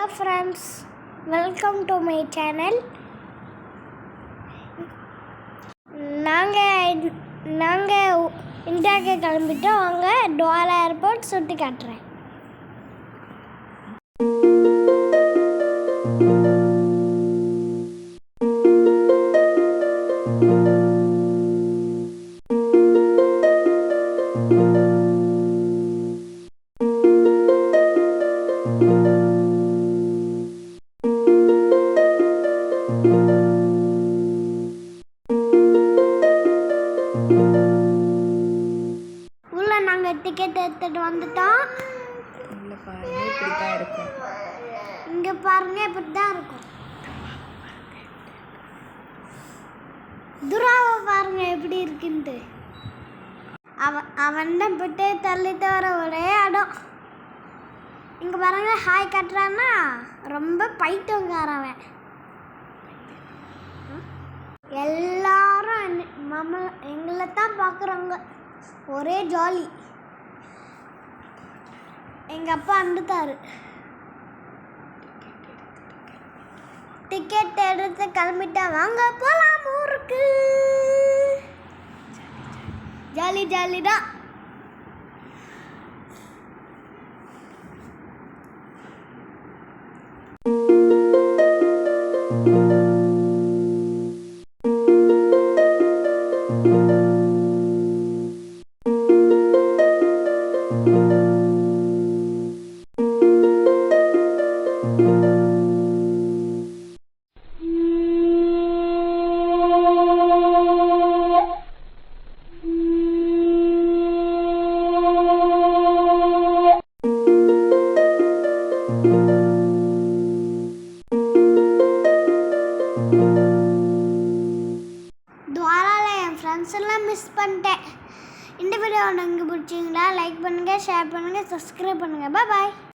Hello friends welcome to my channel நாங்கள் நாங்கள் இந்தியாவுக்கு கிளம்பிட்டோம் அங்கே டோலா ஏர்போர்ட் சுற்றி காட்டுறேன். உள்ள நாங்கள் டிக்கெட் எடுத்துகிட்டு வந்துட்டோம். உள்ள பாருங்க இப்படி தான் இருக்கும். இங்கே பாருங்க இப்படி தான் இருக்கும். துராவை பாருங்க எப்படி இருக்குன்ட்டு. அவன் அவன் தான் போட்டு தள்ளிட்டு வர ஒரே இடம். இங்கே பாருங்க ஹாய் கட்டுறான்னா ரொம்ப பைத்தவங்காரவன் தான் பார்க்குறாங்க ஒரே ஜாலி. எங்கள் அப்பா வந்துட்டாரு டிக்கெட் எடுத்து கிளம்பிட்டா வாங்க போலாம் ஊருக்கு. ஜாலி ஜாலி தான். துவாரால என் ஃப்ரெண்ட்ஸ் எல்லாம் மிஸ் பண்ணிட்டேன் இந்த வீடியோ உங்களுக்கு பிடிச்சிங்களா லைக் பண்ணுங்கள் ஷேர் பண்ணுங்கள் சப்ஸ்கிரைப் பண்ணுங்கள் பாய்